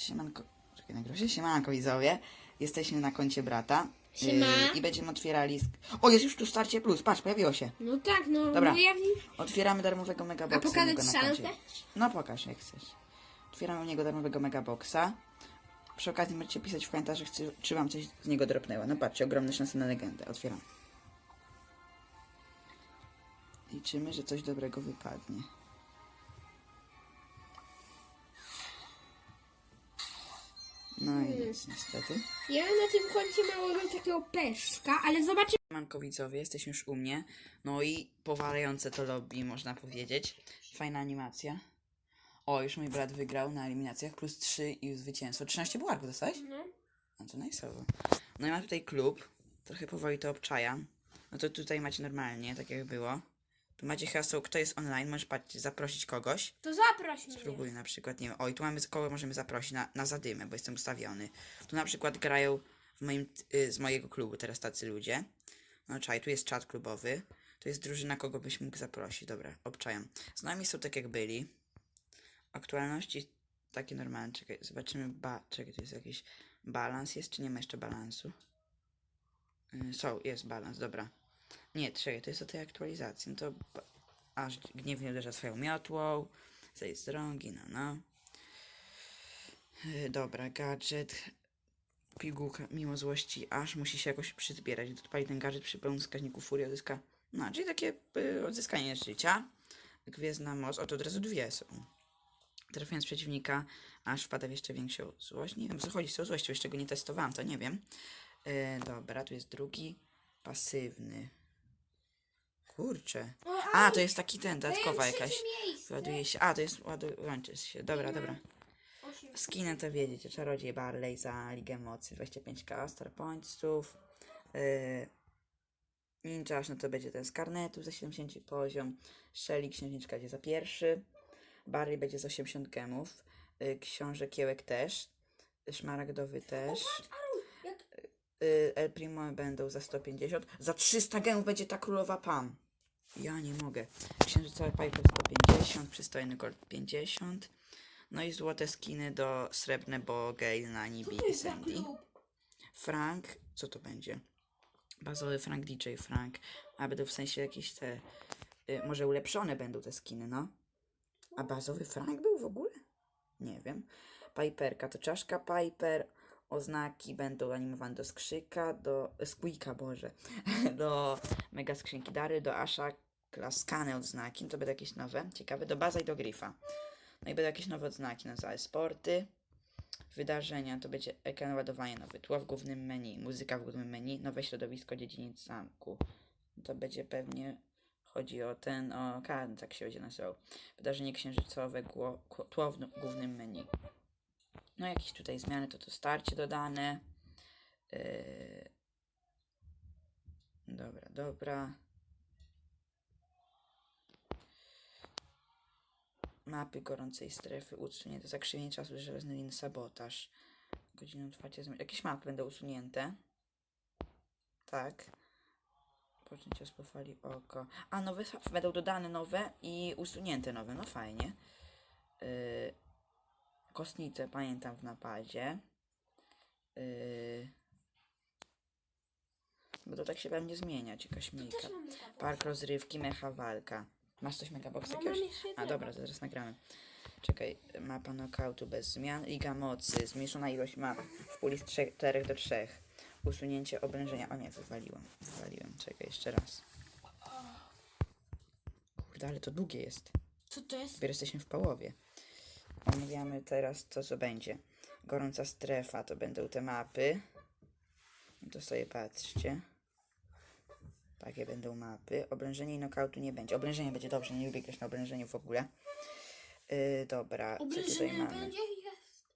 Siemanko, czekaj, nagrał się. Siemanko widzowie. Jesteśmy na koncie brata. Siema. Yy, I będziemy otwierali... sk- O, jest już tu starcie plus. Patrz, pojawiło się. No tak, no. Dobra. No ja. Otwieramy darmowego megaboxa. A pokazać na koncie. No pokaż jak chcesz. Otwieramy u niego darmowego megaboxa. Przy okazji możecie pisać w komentarzach, czy, czy wam coś z niego dropnęło. No patrzcie, ogromne szanse na legendę. Otwieram. Liczymy, że coś dobrego wypadnie. No i nic niestety. Ja na tym koncie małego takiego peszka, ale zobaczymy. Manko widzowie, jesteśmy już u mnie. No i powalające to lobby, można powiedzieć. Fajna animacja. O, już mój brat wygrał na eliminacjach, plus 3 i zwycięstwo. 13 bułarków dostałeś? No. No to najsowo. No i mam tutaj klub. Trochę powoli to obczajam. No to tutaj macie normalnie, tak jak było. Tu macie hasło, kto jest online, możesz patrzcie, zaprosić kogoś. To zaproś mnie. Spróbuj na przykład, nie wiem, oj, tu mamy kogo możemy zaprosić na, na zadymę, bo jestem ustawiony. Tu na przykład grają w moim, y, z mojego klubu teraz tacy ludzie. No czaj, tu jest czat klubowy. To jest drużyna, kogo byś mógł zaprosić. Dobra, obczajam. Z nami są tak jak byli. Aktualności takie normalne. Czekaj, zobaczymy, ba, czekaj, to jest jakiś balans jest, czy nie ma jeszcze balansu? Y, są, jest balans, dobra. Nie, czekaj, to jest o tej aktualizacji. No to aż gniewnie uderza swoją miotłą. Z drągi, no no. Y, Dobra, gadżet. Pigułka, mimo złości, aż musi się jakoś przyzbierać. Odpali ten gadżet przy pełnym wskaźniku furii, odzyska. No, czyli takie y, odzyskanie życia. Gwiezdna moc, oto od razu dwie są. Trafiając przeciwnika, aż wpada w jeszcze większą złość. Nie wiem, co chodzi z tą złością, jeszcze go nie testowałam, to nie wiem. Y, dobra, tu jest drugi. Pasywny. Kurczę. A, to jest taki ten, dodatkowa jakaś. Ładuje się. A, to jest ładuje, łączy się. Dobra, dobra. Skiny to wiedziecie. Czarodziej Barley za Ligę Mocy 25k Star Pointsów. Yy, Ninjasz, no to będzie ten z karnetu za 70 poziom. Shelly Księżniczka będzie za pierwszy. Barley będzie za 80 gemów. Yy, Książę Kiełek też. Szmaragdowy też. Yy, El Primo będą za 150. Za 300 gemów będzie ta królowa Pam. Ja nie mogę. Księżycowy Piper 150, przystojny Gold 50. No i złote skiny do srebrne, bo Gale na Nibi i Sandy. Frank, co to będzie? Bazowy Frank, DJ Frank. A będą w sensie jakieś te. Y, może ulepszone będą te skiny, no. A bazowy Frank był w ogóle? Nie wiem. Piperka to czaszka Piper. Oznaki będą animowane do skrzyka, do. Squeaka, Boże. do mega skrzynki Dary, do Asha klaskane odznaki. To będą jakieś nowe. Ciekawe. Do baza i do Grifa. No i będą jakieś nowe odznaki na całe sporty. Wydarzenia to będzie ekran ładowania nowy, tło w głównym menu, muzyka w głównym menu, nowe środowisko dziedziniec zamku. To będzie pewnie, chodzi o ten, o kan, tak się będzie nazywał. Wydarzenie księżycowe, tło w głównym menu. No jakieś tutaj zmiany, to to starcie dodane. Yy... Dobra, dobra. Mapy gorącej strefy usunięte. Zakrzywienie czasu, żelazny lin, sabotaż. Godzina otwarcia. Jakieś mapy będą usunięte. Tak. Poczęcie z pofali oko. A, nowe będą dodane nowe i usunięte nowe. No fajnie. Yy, kostnice pamiętam w napadzie. Yy, bo to tak się pewnie zmieniać. Jakaś miejka. Park rozrywki, mecha walka. Masz coś megabox No, jakiegoś? A dobra, zaraz nagramy. Czekaj, mapa knockoutu bez zmian. Liga mocy, zmniejszona ilość map w puli z 4 do 3. Usunięcie obrężenia. O nie, wywaliłem. Wywaliłem. Czekaj, jeszcze raz. Kurde, ale to długie jest. Co to jest? Dopiero jesteśmy w połowie. Omawiamy teraz to, co będzie. Gorąca strefa to będą te mapy. To sobie patrzcie. Takie będą mapy. Oblężenie i knockoutu nie będzie. Oblężenie będzie dobrze, nie lubię grać na oblężeniu w ogóle. Yy, dobra, co tutaj mamy? będzie jest.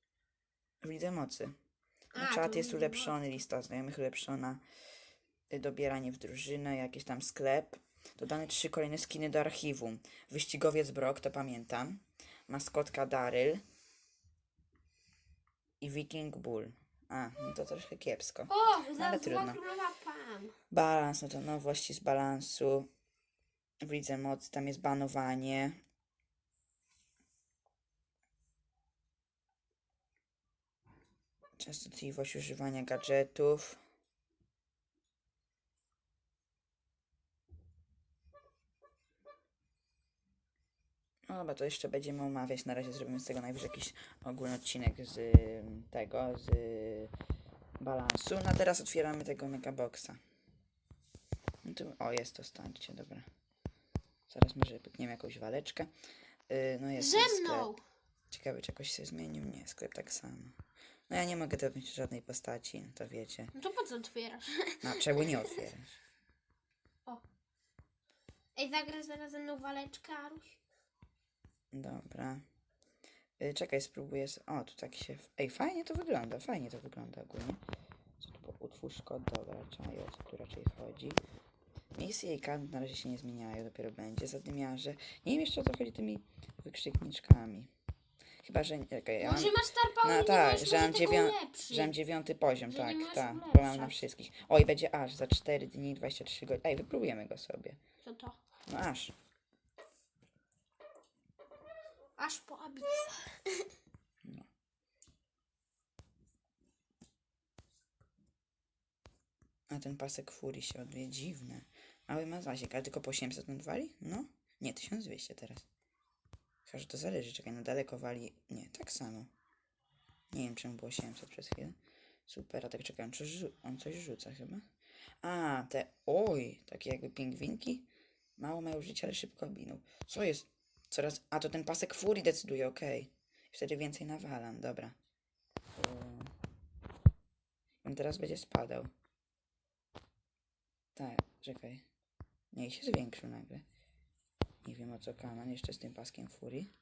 W lidze mocy. No, A, czat to jest ulepszony, lista znajomych ulepszona. Y, Dobieranie w drużynę, jakiś tam sklep. Dodane trzy kolejne skiny do archiwum. Wyścigowiec Brock, to pamiętam. Maskotka Daryl. I Viking Bull. A, no to troszkę kiepsko. O, ale za trudno. dwa królowa Pam. Balans, no to nowości z balansu. W lidze mocy tam jest banowanie. Częstotliwość używania gadżetów. No dobra, to jeszcze będziemy omawiać. Na razie zrobimy z tego najwyżej jakiś ogólny odcinek z tego, z balansu. No a teraz otwieramy tego megaboxa. No tu, o, jest to stańcie, dobra. Zaraz może pykniemy jakąś waleczkę. Y, no jest Ze mną! Ciekawe, czy jakoś się zmienił? Nie, sklep tak samo. No ja nie mogę dotknąć żadnej postaci, no to wiecie. No to po co otwierasz? No, czego nie otwierasz? Ej, zagrasz zaraz ze mną waleczkę, Aruś? Dobra. Y, czekaj, spróbuję. O, tu tak się. Ej, fajnie to wygląda, fajnie to wygląda ogólnie. Co tu było? Utwórz kod, dobra, czaj, o co tu raczej chodzi. Misje i kant na razie się nie zmieniają, dopiero będzie. Zadymiarze. Nie wiem jeszcze o co chodzi tymi wykrzykniczkami. Chyba, że. Czekaj, ja mam, Może masz Power no tak, że mam, dziewią- że mam dziewiąty poziom, Że tak, tak, bo mam na wszystkich. Oj, będzie aż za 4 dni, 23 godziny. Ej, wypróbujemy go sobie. Co to? No aż. Aż po abisa. A ten pasek furii się odwie dziwne. Mały ma zasięg, ale tylko po 800 on wali? No. Nie, 1200 teraz. Chyba, że to zależy. Czekaj, na daleko wali. Nie, tak samo. Nie wiem, czemu było 800 przez chwilę. Super, a tak czekam, czy on coś rzuca chyba? A, te, oj, takie jakby pingwinki. Mało mają życia, ale szybko biną. Co jest? Coraz, a to ten pasek furii decyduje, okej. Wtedy więcej nawalam, dobra. Yy. On teraz będzie spadał. Tak, czekaj. Nie, i się zwiększył nagle. Nie wiem o co kaman, jeszcze z tym paskiem furii.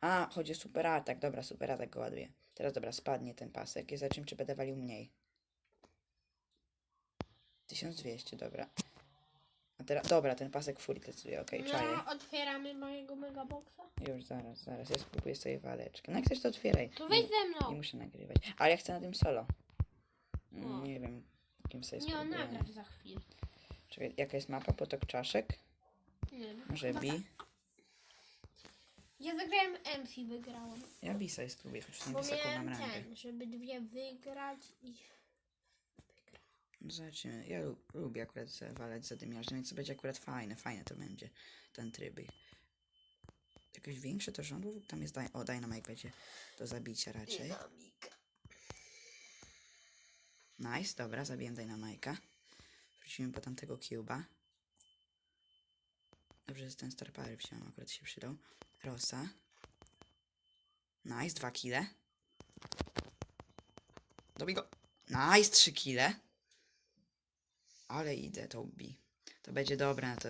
A, chodzi o super atak. Dobra, super atak go ładuje. Teraz dobra, spadnie ten pasek. Ja zobaczymy, czy będę walił mniej. 1200, dobra. A teraz, dobra, ten pasek furii decyduje, okej, czaję. No, otwieramy mojego megaboxa. Już, zaraz, zaraz, ja spróbuję sobie waleczkę. No jak chcesz, to otwieraj. To wejdź ze Nie mną. muszę nagrywać. Ale ja chcę na tym solo. Mm, O. Nie wiem, kim sobie Nie, on spróbujemy. nagrasz za chwilę. Czekaj, jaka jest mapa? Potok czaszek? Nie wiem. Może Chyba B? tak. Ja zagrałem MC wygrałam. Ja B sobie spróbuję, choć Bo wysoką mam miałem rangę. ten, żeby dwie wygrać i... Zobaczymy. Ja lu- lubię akurat waleć zadymiarzem, więc to będzie akurat fajne, fajne to będzie, ten tryby. Jakieś większe to żądło? Tam jest, o, Dynamite będzie do zabicia raczej. Nice, dobra, zabiłem Dynamite'a. Wrócimy po tamtego cube'a. Dobrze, że ten Star Power wziąłem, akurat się przydał. Rosa. Nice, dwa kile. Dobij go. Nice, trzy kile. Ale idę tą bi. To będzie dobre, to,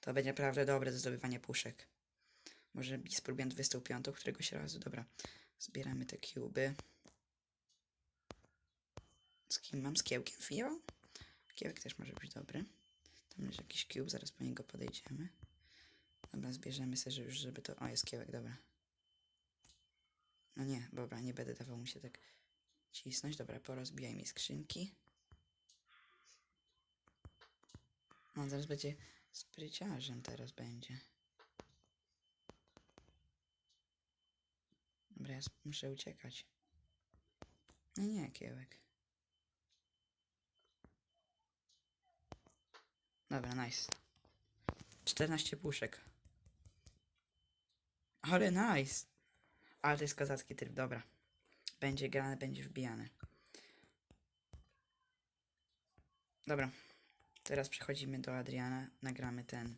to będzie naprawdę dobre do zdobywania puszek. Może spróbuję 25 któregoś razu. Dobra, zbieramy te cuby. Z kim mam? Z kiełkiem Fio? Kiełek też może być dobry. Tam leży jakiś cube, zaraz po niego podejdziemy. Dobra, zbierzemy sobie, że już żeby to... O, jest kiełek, dobra. No nie, dobra, nie będę dawał mu się tak cisnąć. Dobra, porozbijaj mi skrzynki. On zaraz będzie spryciarzem teraz będzie. Dobra, ja muszę uciekać. No nie, kiełek. Dobra, nice. 14 puszek. Ale nice. Ale to jest kozacki tryb, dobra. Będzie grane, będzie wbijane. Dobra. Teraz przechodzimy do Adriana. Nagramy ten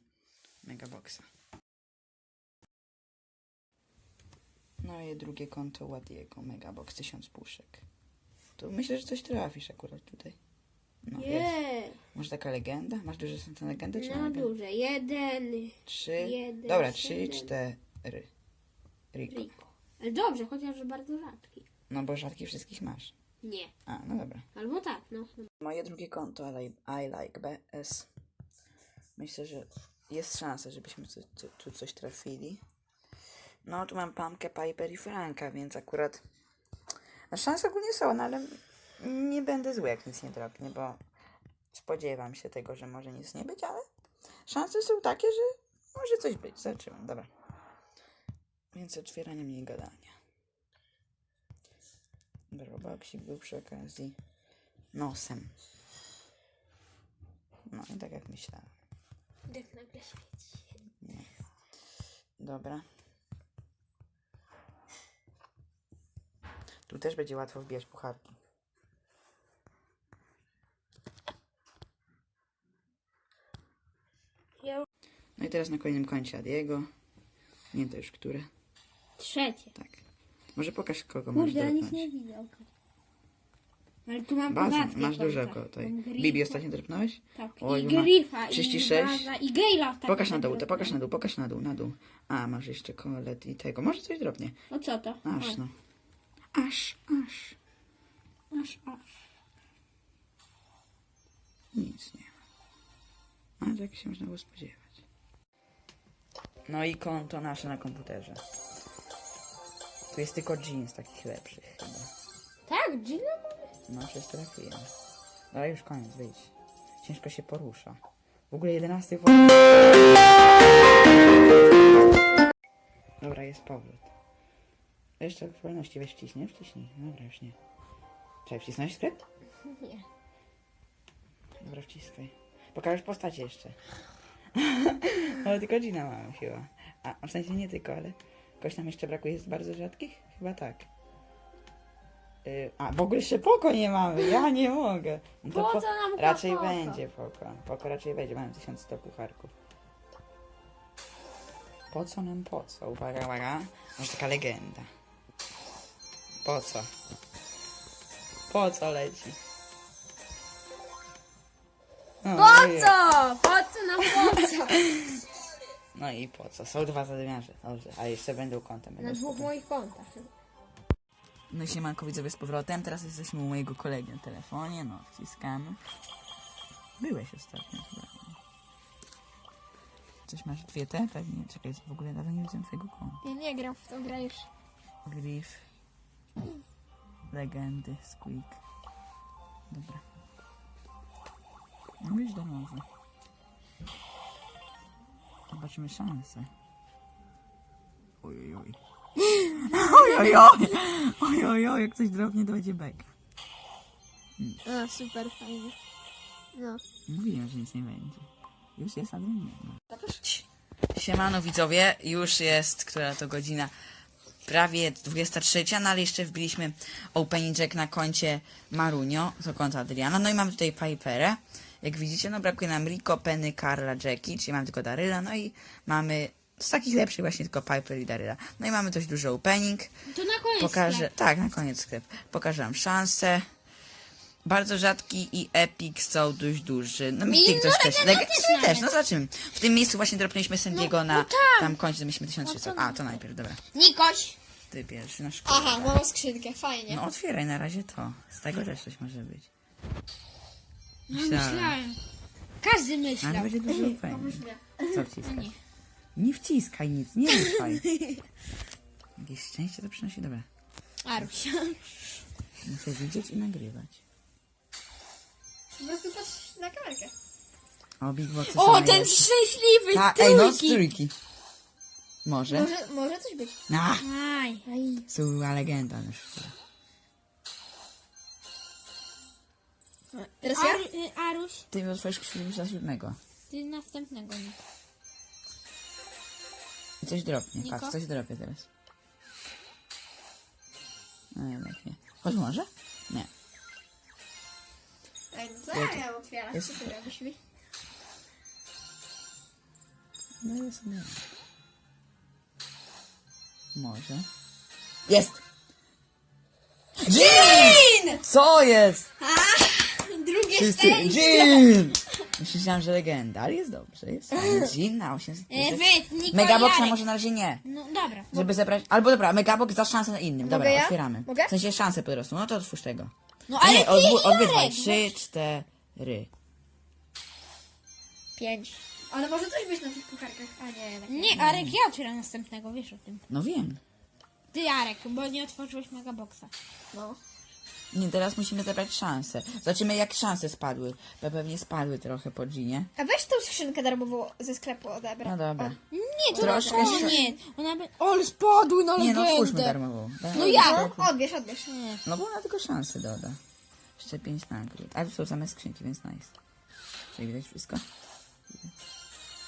megaboxa. No i drugie konto Ładiego. Megabox 1000 puszek. To myślę, że coś trafisz akurat tutaj. No, jest. Nie, Może taka legenda? Masz duże są te legendy? Czy no legenda? duże. Jeden Trzy. Jeden, Dobra, trzy, siedem. cztery. Rico. Rico. Ale dobrze, chociaż bardzo rzadki. No bo rzadkich wszystkich masz. Nie. A, no dobra. Albo tak, no. Moje drugie konto, I like, I like BS. Myślę, że jest szansa, żebyśmy tu, tu, tu coś trafili. No, tu mam Pamkę, Piper i Franka, więc akurat... No, szanse ogólnie są, no ale nie będę zły, jak nic nie dropnie, bo spodziewam się tego, że może nic nie być, ale szanse są takie, że może coś być. Zobaczymy, dobra. Więc otwieranie mniej gadania. Robaksik był przy okazji nosem. No i tak jak myślałem. Jak nagle świeci. Dobra. Tu też będzie łatwo wbijać pucharki. No i teraz na kolejnym końcu Adiego. Nie wiem to już które. trzecie. Tak. Może pokaż kogo masz Kurde, ja nic nie widzę. Ale tu mam podatki masz dużo końca. koło tutaj. Bibi ostatnio dropnąłeś? Tak, Oj, i ma Griffa, 36. i Baza, i ostatnio Pokaż na dół, to pokaż na dół, pokaż na dół, na dół. A, masz jeszcze kolet i tego. Może coś dropnie. No co to? Aż no. Aż, aż. Aż, aż. Nic nie ma. Ale tak się można było spodziewać. No i konto nasze na komputerze. Tu jest tylko jeans takich lepszych chyba. Tak, Gina? No, się trafiłem. Ale już koniec, wyjdź. Ciężko się porusza. W ogóle 11 po... Dobra, jest powrót. Jeszcze w wolności weź wciśnij, wciśnij. Dobra, już nie. Czekaj, wcisnąłeś skrypt? Nie. Dobra, wciskaj. Pokażesz postacie jeszcze. ale tylko Gina mamy chyba. A, w sensie nie tylko, ale kogoś nam jeszcze brakuje z bardzo rzadkich? Chyba tak. Y, a, w ogóle jeszcze Poko nie mamy, ja nie mogę. No Po co nam Raczej Poko? będzie Poko. Poko raczej będzie, mamy 1100 pucharków. Po co nam po co? Uwaga, uwaga. Może taka legenda. Po co? Po co leci? No, Po co? Po co nam po co? No i po co? Są dwa zadymiarze. Dobrze, a jeszcze będą kątem. Na dwóch moich kontach. No siemanko widzowie z powrotem. Teraz jesteśmy u mojego kolegi na telefonie. No, wciskamy. Byłeś ostatnio chyba. Coś masz dwie te? Tak, nie, czekaj, w ogóle nawet nie widziałem twojego konta. Ja nie gram w tą grę już. Griff. Legendy, Squeak. Dobra. No już domowy. Zobaczymy szansę. Oj, oj, oj. Oj, oj, oj. Oj, oj, oj, jak coś drobnie, to będzie bek. No, super fajnie. No. Mówiłem, że nic nie będzie. Już jest adrenalina. Siemano widzowie, już jest, która to godzina? Prawie 23, no ale jeszcze wbiliśmy opening jack na koncie Marunio, to konto Adriana. No i mamy tutaj Piperę. Jak widzicie, no brakuje nam Rico, Penny, Karla, Jackie, czyli mamy tylko Daryla, no i mamy z takich lepszych właśnie tylko Piper i Daryla. No i mamy dość duży opening. To na koniec Pokażę, sklep. tak, na koniec sklep. Pokażę wam szanse. Bardzo rzadki i epic są dość duży. No mityk no, też też. też też, no zobaczymy. W tym miejscu właśnie dropnęliśmy Sandiego No, na no tak. tam końcu, mieliśmy 1300. No to A, to najpierw, dobra. Nikoś. Ty pierwszy na szkołę. Aha, mam skrzynkę, fajnie. No otwieraj na razie to. Z tego też coś może być. No, Myślałem. Każdy myślał. Ale będzie dużo fajnie. Co wciskasz? Nie wciskaj nic, nie ruszaj. Jakieś szczęście to przynosi, dobra. Aruś. Muszę widzieć i nagrywać. Po prostu patrz na kamerkę. O, Big Boxy O, ten najlepsze. szczęśliwy Ta, ej, no z trójki. trójki. Może? Może, może coś być. A, Aj. Była legenda na Teraz ja? y, Aruś, Ty otworzysz krzyż za siódmego. ty następnego nie. I coś dropnie. Niko? Patrz, coś dropie teraz. No jednak nie. Choć może? Nie. Ej, no to Ja otwieram. jest- Co ty robisz mi? No jest nie. Może. Jest! Jean! Co jest? Drugie Wszyscy. Jean! Myślałem, że legenda, ale jest dobrze. Jest. Jean na 800. E, Megaboxa Jarek. może na razie nie. No dobra. Żeby zebrać. Albo dobra, Megabox za szansę na innym. Dobra, ja? otwieramy. Mogę? W sensie szanse po prostu. No to otwórz tego. No ale nie, ty, odbu- obydwaj. Jarek, Trzy, cztery. Pięć. Ale może coś być na tych pucharkach. A nie, jednak nie. Nie, Arek, ja otwieram następnego, wiesz o tym. No wiem. Ty, Arek, bo nie otworzyłeś Megaboxa. No. Nie, teraz musimy zebrać szanse. Zobaczymy, jak szanse spadły. Bo pewnie spadły trochę po Ginie. A weź tą skrzynkę darmową ze sklepu odebrać. No dobra. Nie, to Troszkę o, się- nie. Ona by... Ale spadły na Nie, no twórzmy darmową. No ja. Odbierz, odbierz. No bo ona tylko szanse doda. Jeszcze pięć nagród. Ale to są same skrzynki, więc nice. Czyli widać wszystko?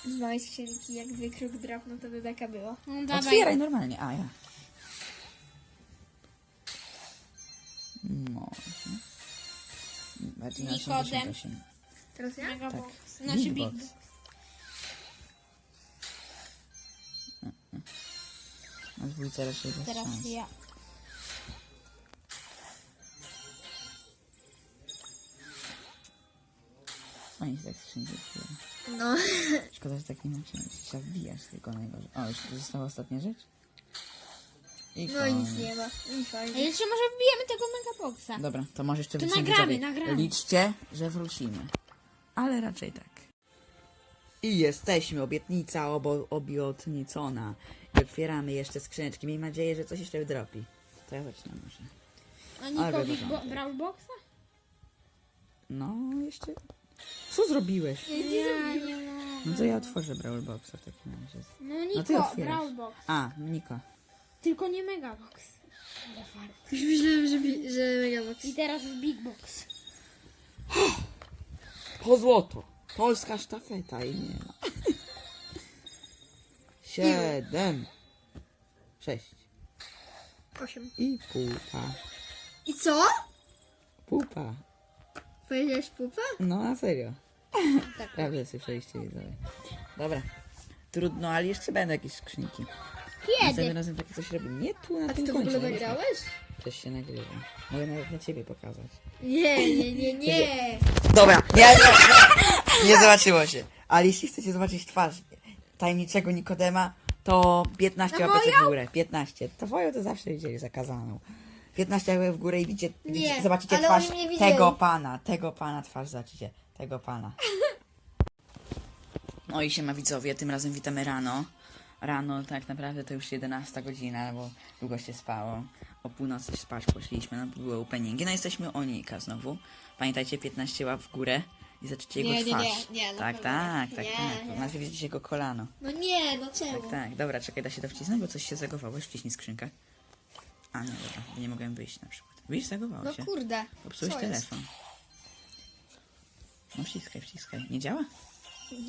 Z małej skrzynki, jak wykruk drop, no to by beka było. No, dawaj. Otwieraj normalnie. A, ja. Może. Bardziej na Nikodem. 88. Teraz ja? Mega Tak. Znaczy Big box. Na dwójce raczej bez Teraz szans. ja. Fajnie się tak otwiera. No. Szkoda, że tak nie macie. Trzeba wbijać tylko najgorzej. O, już została ostatnia rzecz? I No i nic nie ma. I A fajnie. jeszcze może wbijemy tego mega boxa. Dobra, to może jeszcze To wrócimy nagramy, widzowie. nagramy. Liczcie, że wrócimy. Ale raczej tak. I jesteśmy, obietnica obo, obiotnicona. I otwieramy jeszcze skrzyneczki. Miejmy nadzieję, że coś jeszcze wydropi. To ja zacznę może. A Ale Niko big wiadomo. bo brał boxa? No, jeszcze... Co zrobiłeś? Ja nie mogę. No to ja otworzę Brawl Boxa w takim razie. No No ty Niko otwierasz. brał box. A, Niko. Tylko nie mega box. Już myślałem, że, bi- że Megabox. I teraz big box. Po złoto. Polska sztafeta i nie ma. Siedem. Sześć. Osiem. I pupa. I co? Pupa. Powiedziałeś pupa? No, na serio. Prawda słyszeliście widzowie. Dobra. Trudno, ale jeszcze będą jakieś skrzynki. Następnym Kiedy? razem takie coś robimy. Nie tu, na A ty tym to w ogóle nie? nagrałeś? Coś się nagrywa. Mogę nawet na ciebie pokazać. Nie, nie, nie, nie. Dobra, nie, nie, nie zobaczyło się. Ale jeśli chcecie zobaczyć twarz tajemniczego Nikodema, to 15 Na łapek w górę. 15. To moją to zawsze widzieli zakazaną. 15 łapek w górę i widzicie, Nie, widzicie zobaczycie ale twarz oni mnie widzieli. tego pana. Tego pana twarz zobaczycie. Tego pana. No i siema widzowie, tym razem witamy rano. Rano tak naprawdę to już 11 godzina, bo długo się spało. O północy spać poszliśmy, no to były openingi. No jesteśmy u Nika znowu. Pamiętajcie 15 łap w górę i zobaczycie jego Nie, nie, twarz. nie, nie, tak, pewno tak, nie. tak, Nie, tak. nie. Znaczy widzicie jego kolano. No nie, no czemu? Tak, tak. Dobra, czekaj, da się to wcisnąć, bo coś się zagowało. Wciśnij skrzynkę. A nie, dobra, nie mogłem wyjść na przykład. Widzisz, zagowało No się. kurde. Popsułeś co jest? telefon. No wciskaj, wciskaj. Nie działa?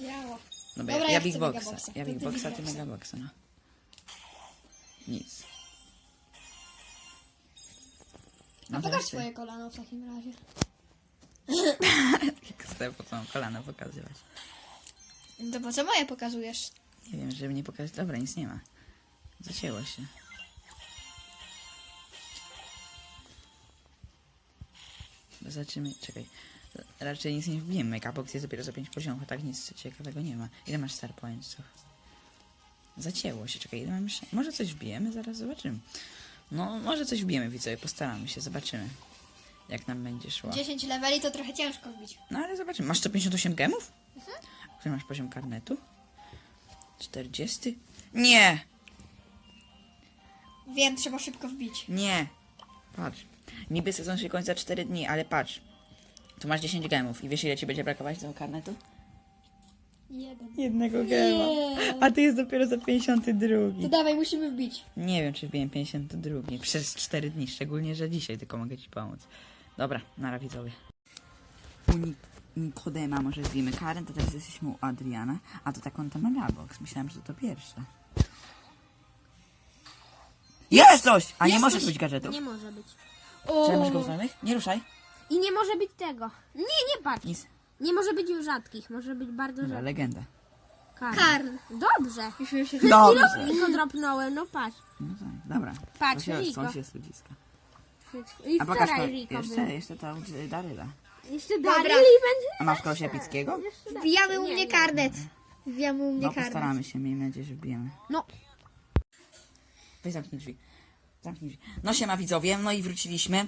Działa. Dobra, Dobra, ja, ja Big chcę Boxa. Megaboxa. Ja Big ty Boxa, Big ty Boxa. Megaboxa, no. Nic. A No pokaż teraz ty. swoje kolano w takim razie. Chcę po co mam kolano pokazywać. To po co moje pokazujesz? Nie wiem, żeby nie pokazać. Dobra, nic nie ma. Zacięło się. Zobaczymy, czekaj. Raczej nic nie wbijemy. Megabox jest dopiero za 5 poziomów, a tak nic ciekawego nie ma. Ile masz star pointsów? Zacięło się, czekaj, ile mam jeszcze? Może coś wbijemy? Zaraz zobaczymy. No, może coś wbijemy, widzowie, postaramy się, zobaczymy. Jak nam będzie szło. 10 leveli to trochę ciężko wbić. No ale zobaczymy. Masz 158 gemów? Który masz poziom karnetu? 40? Nie! Wiem, trzeba szybko wbić. Nie. Patrz. Niby sezon się kończy za 4 dni, ale patrz. Tu masz 10 gemów i wiesz ile ci będzie brakować do karnetu? Jeden. Jednego gema. A ty jest dopiero za 52. To dawaj, musimy wbić. Nie wiem, czy wbiłem 52 przez 4 dni, szczególnie, że dzisiaj tylko mogę ci pomóc. Dobra, nara widzowie. U Nik- Nikodema może zwijmy Karen, to teraz jesteśmy u Adriana, a to taką to Megabox. Myślałem, że to pierwsze. Jest coś! A nie Jest może coś. być gadżetów. Nie może być. Czy masz go znajomych? Nie ruszaj. I nie może być tego. Nie, nie patrz. Nic. Nie może być już rzadkich. Może być bardzo Dobra, rzadkich. legenda. Karn. Karn. Dobrze. Się... Dobrze. Niko dropnąłem, no patrz. No tak, dobra. Patrz, to się, Riko. się jest ludziska. I A pokaż wczoraj Riko jeszcze, był. jeszcze ta y, Daryla. Jeszcze Dobra. Daryl i będzie... A masz kogoś epickiego? Wbijamy u Nie, mnie nie. karnet. Wbijamy u mnie No karnet. postaramy się, miejmy nadzieję, że wbijemy. No. Weź zamknij drzwi. Zamknij drzwi. No siema widzowie, no i wróciliśmy.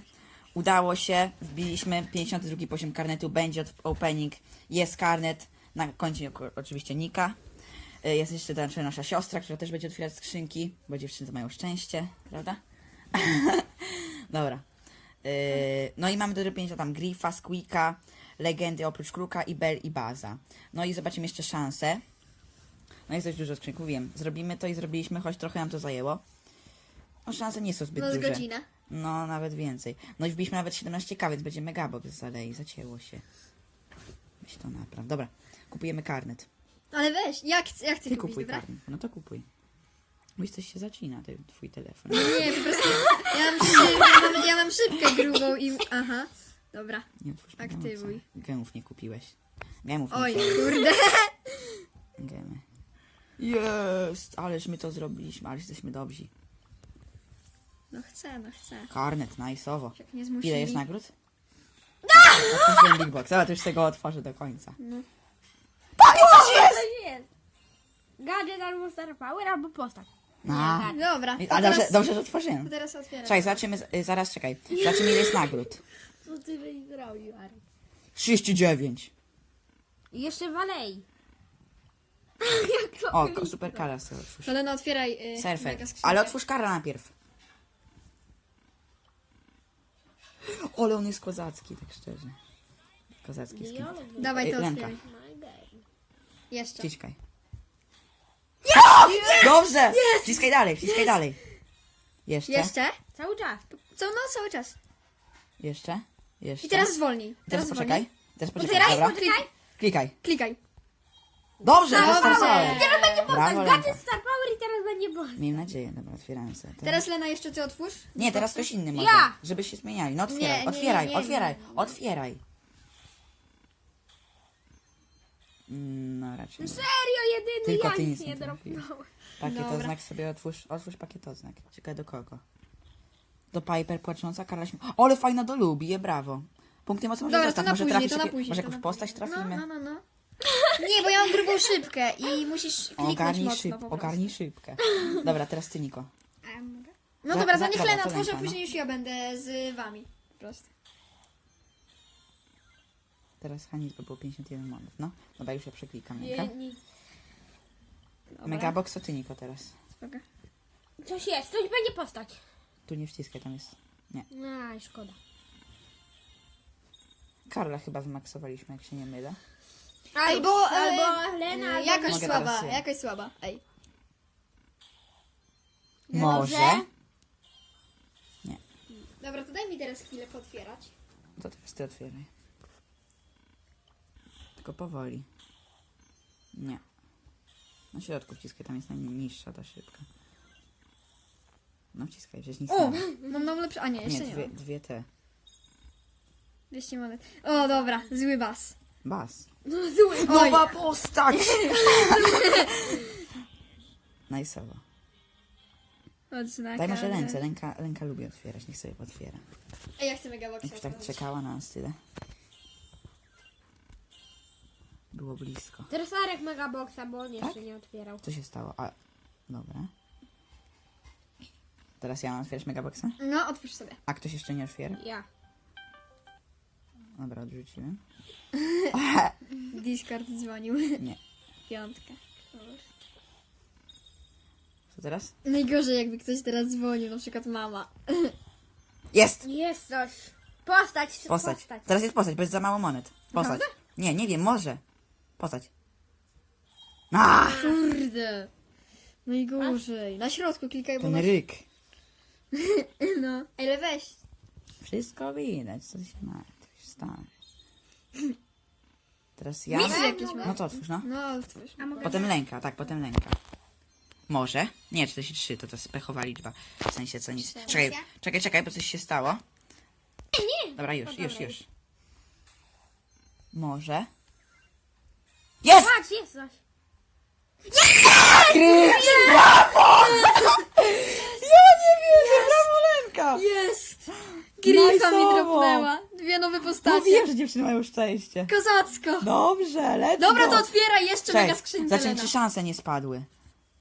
Udało się, wbiliśmy 52 poziom karnetu, będzie od- opening, jest karnet, na koncie oczywiście Nika. Y, Jest jeszcze ta nasza siostra, która też będzie otwierać skrzynki, bo dziewczyny to mają szczęście, prawda? Dobra. Yy, no i mamy do zrobienia tam Griffa, Squeaka, Legendy oprócz Kruka i Bell i Baza. No i zobaczymy jeszcze szanse. No jest dość dużo skrzynków, wiem. Zrobimy to i zrobiliśmy, choć trochę nam to zajęło. No szanse nie są zbyt No duże. godzinę. No, nawet więcej. No i wbiliśmy nawet 17k, więc będzie megabox z alei. Zacięło się. Weź to napraw. Dobra, kupujemy karnet. Ale weź, ja chcę, ja chcę Ty kupić, kupuj dobra? karnet. No to kupuj. Mój coś się zacina, ten twój telefon. Nie, po prostu ja mam, szyb, ja mam, ja mam szybkę grubą i... Aha, dobra. Nie otwórz Aktywuj. gemusa. Gemów nie kupiłeś. Gemów nie Oj, kupiłeś. kurde. Gemy. Jest! Ależ my to zrobiliśmy, ale jesteśmy dobrzy. No chcę, no chcę. Karnet, najsowo. Jak nie zmusili. Ile jest nagród? Otworzyłem Big Box. Dobra, to już tego otworzę do końca. No. To jest. Gadżet albo Star Power, albo postać. A, gadżet. Dobra, I- to a dobrze, teraz, dobrze, że to otworzyłem. teraz otwieram. Czekaj, zobaczymy, y, zaraz czekaj. Zobaczymy ile jest nagród. Co ty byś zrobił, Arek? 39. I jeszcze walej. O, ko- super kara sobie otwórz. To Lena, otwieraj y, Surfer. Ale otwórz kara najpierw. Ale on jest kozacki, tak szczerze. Kozacki skin. Dawaj to Ej, Lenka. otwieraj. Jeszcze. Wciskaj. Dobrze! Wciskaj dalej, wciskaj dalej. Jeszcze? Jeszcze? Cały czas. Co? No, cały czas. Jeszcze? Jeszcze? I teraz zwolnij. Teraz Teraz poczekaj. zwolnij. Teraz poczekaj, Teraz dobra? poczekaj. Klikaj. Klikaj. Dobrze, Dobra. wystarczałem. Teraz będzie Lenka. Gadżet Star Teraz będzie postać. Miejmy nadzieję, dobra, otwieramy sobie. to. Teraz Lena jeszcze ty otwórz. Nie, teraz ktoś inny może. Ja. Żeby się zmieniali. No Nie, otwieraj, nie, otwieraj, nie, nie, otwieraj, nie. otwieraj. Mm, No raczej nie. Serio, jedyny Tylko ja ty nic nic nie nie trafiłeś. dropnąłem. Pakietoznak sobie otwórz, otwórz pakietoznak. Ciekawe do kogo. Do Piper płacząca Karla Śmie... Ale fajna do Lubie, brawo. Punkty mocy może Dobra, to na może później, trafisz to na jakie- później. Może to jakąś na postać później. trafimy? No, no, no, no. Nie, bo ja mam grubą szybkę i musisz kliknąć Ogarnij, mocno szyb, po prostu. ogarnij szybkę. Dobra, teraz ty Niko. No Za- dobra, za- niech dobra, Lena to otworzy, a Lenka, no. później już ja będę z wami. Po prostu. Teraz Hanis, bo było 51 monet. No, dobra, już ja przeklikam. Nie, Lenka. nie. Dobra. Megabox to ty Niko teraz. Spoko. Coś jest, coś będzie postać. Tu nie wciskaj, tam jest... Nie. Aj, szkoda. Karla chyba wymaksowaliśmy, jak się nie mylę. Albo, albo e, Lena, e, albo Jakoś Mogę słaba, teraz ja. jakoś słaba. Ej. Może? Dobra, to daj mi teraz chwilę potwierać. To teraz ty otwieraj. Tylko powoli. Nie. Na środku wciskaj, tam jest najniższa ta szybka. No wciskaj, przecież nic O, nie ma. mam nową lepszą. A nie, Nie, jeszcze nie, dwie, mam. dwie te. 200 monet. O, dobra, zły bas. Bas. No. Oj. postać! Najsowa. Odznaka. Daj może ręce, Lenka, Lenka lubi otwierać, niech sobie otwiera. Ej, ja chcę megaboxa Już tak otworzyć. czekała na nas tyle. Było blisko. Teraz Arek Megaboxa, bo on jeszcze nie otwierał. Co się stało? A, dobra. Teraz ja mam otwierać megaboxa? No, otwórz sobie. A ktoś jeszcze nie otwiera? Ja. Dobra, odrzuciłem. Discord dzwonił. Nie. Piątka. Co teraz? Najgorzej, jakby ktoś teraz dzwonił, na przykład mama. Jest! Jest coś. Postać, Postać. postać. Teraz jest postać, bo jest za mało monet. Postać. Nie, nie wiem, może. Postać. A, Kurde. Najgorzej. Na środku klikaj, bo ten na... ryk. No. Ej, Ale weź. Wszystko widać, co się martwisz, stary. Teraz ja. Misy jakieś ma. No to otwórz, no. No, otwórz. A mogę? Potem lęka, tak, potem lęka. Może? Nie, 43, to to jest pechowa liczba. W sensie co nic. Czekaj, czekaj, czekaj, bo coś się stało. Nie! Dobra, już, już, już. Może? Jest! Patrz, jest coś. Gry! Brawo! Ja nie wierzę, brawo Lenka! Jest! Grifa mi Najsowo. dropnęła. Dwie nowe postacie. Mówiłem, że dziewczyny mają szczęście. Kozacko. Dobrze, let's Dobra, go. to otwieraj jeszcze mega skrzynkę, Zobaczymy, Lena. czy szanse nie spadły.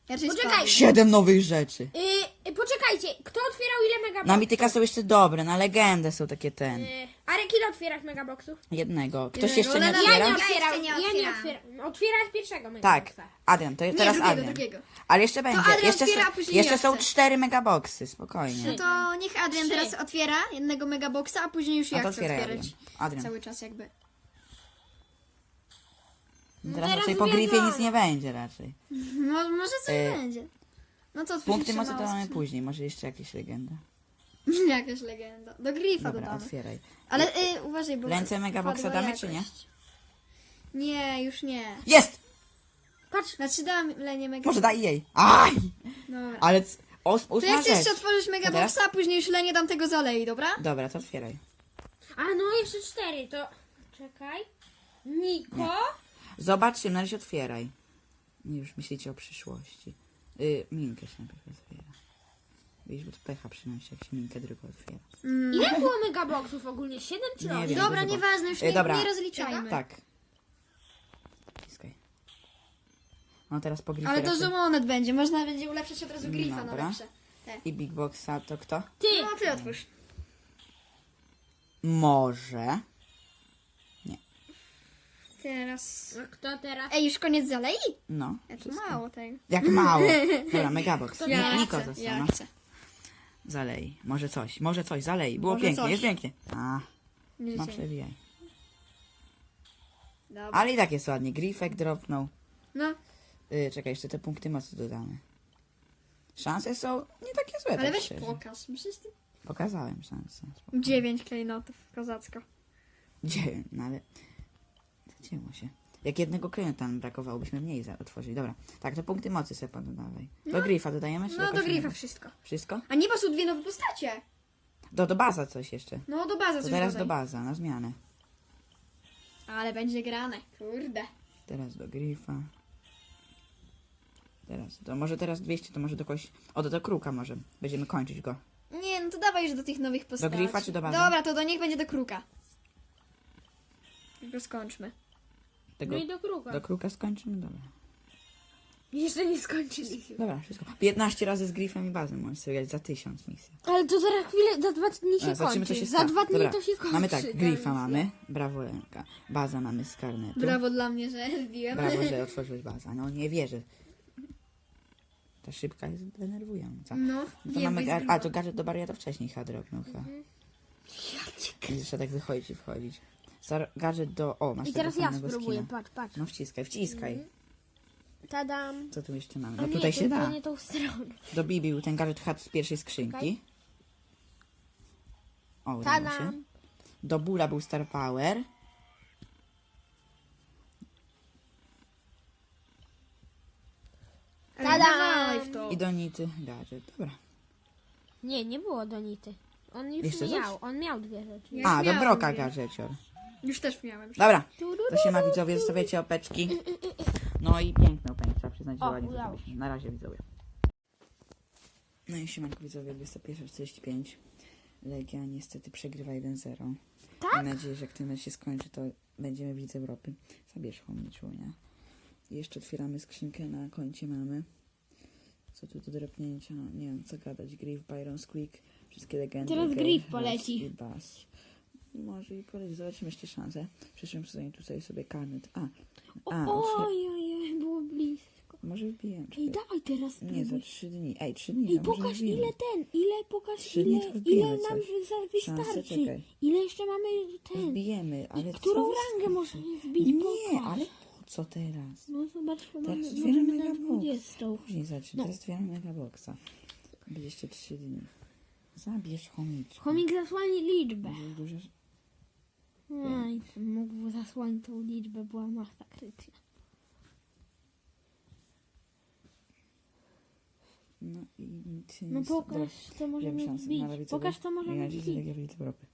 Raczej Poczekaj. Siedem nowych rzeczy. Yy, poczekajcie, kto otwierał ile megaboxów. Na mityka są jeszcze dobre, na legendę są takie ten. Y, A ile otwierasz megaboxów? Jednego. Ktoś jeszcze nie ale na- otwiera? Ja nie otwieram. Ja nie otwieram. Otwieraj pierwszego Tak. megaboxa. Adrian, to teraz drugiego, Adrian. drugiego. Ale jeszcze będzie. Adrian jeszcze otwiera, są, a później jeszcze ja są chcę. cztery megaboxy, spokojnie. No to niech Adrian Trzy. teraz otwiera jednego megaboxa, a później już No ja to chcę otwieraj otwierać. Adrian. Adrian. Cały czas jakby. Teraz teraz raczej po grifie wiadomo. nic nie będzie raczej. Mo, może coś Y, będzie. No to Punkty mocy to mamy później, może jeszcze jakieś legenda. Jakaś legenda. Do grifa Dobra, dodamy. otwieraj. Ale y, uważaj, bo... Ręce megaboxa wpadła damy, czy nie? jakość. Nie, już nie. Jest! Patrz, znaczy dam lenie mega. Może daj jej. Aj! Dobra. Ale c- os, To ósma ja chcę rzecz. jeszcze otworzyć megaboxa, a później już lenie dam tego z alei, dobra? Dobra, to otwieraj. A no jeszcze cztery, to... Czekaj. Niko. Zobaczcie, na razie otwieraj. Nie już myślicie o przyszłości. Y, minkę się najpierw otwiera. Widzisz, bo to pecha przynosi, jak się minkę drugą otwiera. Ile było megaboxów ogólnie? Siedem czy Nie osiem? wiem. Dobra, zobacz. nieważne, już Y, nie, dobra. nie rozliczajmy. Tak. Wciskaj. No teraz po Ale to monet będzie, można będzie ulepszać od razu grifa Dobra. na lepsze. Te. I Big Boxa to kto? Ty. No ty otwórz. Może. Teraz... A kto teraz? Ej, już koniec z alei? No. Ja to wszystko. mało tego. Jak mało. Dobra, Megabox. Ja Ni- Niko chcę, ja no. chcę. Zalej. Może coś, może coś, zalej. Było Może pięknie, coś. jest pięknie. A, Nie życie. przewijaj. Dobra. Ale i tak jest ładnie. Grifek dropnął. No, Y, czekaj, jeszcze te punkty mocy dodamy. Szanse są nie takie złe. ale tak weź szczerze. pokaż. Przecież ty... Pokazałem szanse. spoko. Dziewięć klejnotów, kozacko. Dziewięć, no ale zacięło się. Jak jednego klejnota nam brakowało, byśmy mniej za- otworzyli. Dobra, tak, to punkty mocy sobie pododawaj. Do grifa dodajemy? Czy No do kogoś grifa wszystko. Wszystko? A nie, bo są dwie nowe postacie. Do, do baza coś jeszcze. No do bazy To coś teraz dodaj. do baza, na zmianę. Ale będzie grane, kurde. Teraz do grifa. Teraz, to może teraz 200, to może do kogoś... O, do, do kruka może. Będziemy kończyć go. Nie, no to dawaj już do tych nowych postaci. grifa czy do bazy? Dobra, to do niech będzie do kruka. Go skończmy. Tego, No i do kruka. do kruka skończymy? Dobra. Jeszcze nie skończyliśmy. Dobra, wszystko. 15 razy z grifem i bazą możesz sobie grać za 1000 misji. Ale to za chwilę, za dwa dni się zobaczymy, co kończy. się za dwa dni Dobra, to się kończy. Mamy tak, ta grifa misja. mamy, brawo Lenka. Baza mamy z karnetu. Brawo dla mnie, że wbiłem. Brawo, że otworzyłeś bazę. No nie wierzę. Ta szybka jest denerwująca. No, No to mamy A, to gadżet do bariera wcześniej chyba dropnął chyba. I jeszcze tak wychodzić i wchodzić. Star- Gadżet do... O, masz I tego teraz ja fajnego spróbuję, skina. patrz, patrz. No wciskaj, wciskaj. Tadam. Co tu jeszcze mamy? A No nie, tutaj to, się to da. nie tą stronę. Do Bibi był ten gadżet hat z pierwszej skrzynki. O, udało się. Tadam. Do Bula był Star Power. Ale Tada! dawaj w to. I do Nity gadżet. Dobra. Nie, nie było Donity. On już Jeszcze miał, coś? on miał dwie rzeczy. Ja A, do miałam Broka gadżecior. Już też miałem. Dobra. To się ma widzowie, zostawiacie opeczki. No i piękną pęk, trzeba przyznać, że O, ładnie udało zrobiliśmy. Na razie widzowie. No i siemanko widzowie, 21.45. Legia niestety przegrywa 1-0. Tak? Mam nadzieję, że jak ten mecz się skończy, to będziemy w Lidze Europy. Zabierz nie? I jeszcze otwieramy skrzynkę na koncie mamy. Co tu do drapnięcia? No, nie wiem co gadać. Griff, Byron, Squeak, wszystkie legendy. Teraz Griff poleci. I. Może i. Zobaczymy jeszcze szansę. W przyszłym sezonie tutaj sobie karnet. A, a Oj, oj, oj, było blisko. może wbiję. Ej, czekaj. dawaj teraz Nie, za trzy dni. Ej, trzy dni. Ej, no może pokaż wbijemy. ile ten, ile pokaż Trzy ile, dni to wbijemy ile nam coś. za- Szansę, wystarczy. czekaj. Ile jeszcze mamy ten. Wbijemy, ale co Którą wystarczy? rangę możemy wbić? Nie, Pokaż. ale po co teraz? No zobacz, bo Teraz mamy, otwieramy możemy na Megabox. 20. Później zacznę. No. Teraz otwieramy Megaboxa. Będzie jeszcze trzy dni. Zabierz chomiczkę. Chomik zasłani liczbę. Duże... Aj, mógł zasłonić tą liczbę, była masakryczna. No i nic się No nie pokaż, co Wiem możemy wbić. Widzowie. Pokaż, co możemy dziś wbić. Legia Europy.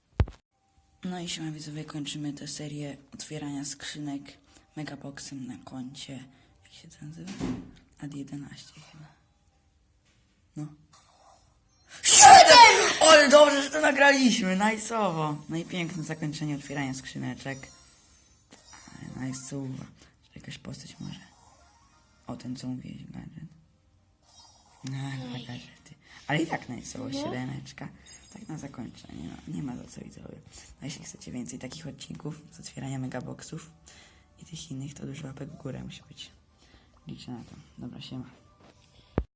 No i siema widzowie, kończymy tę serię otwierania skrzynek Megaboxem na koncie. Jak się to nazywa? Ad 11 chyba. No. Siedem! Ale dobrze, że to nagraliśmy, najsowo. No i piękne zakończenie otwierania skrzyneczek. Ale najsowo. Jakaś postać może. O, ten co mówiłeś, gadżet. No, chyba gadżety. Ale i tak na całość siódemeczka. Tak na zakończenie. No, nie ma za co widzowie. No jeśli chcecie więcej takich odcinków z otwierania megaboxów i tych innych, to dużo łapek w górę musi być. Liczę na to. Dobra, siema.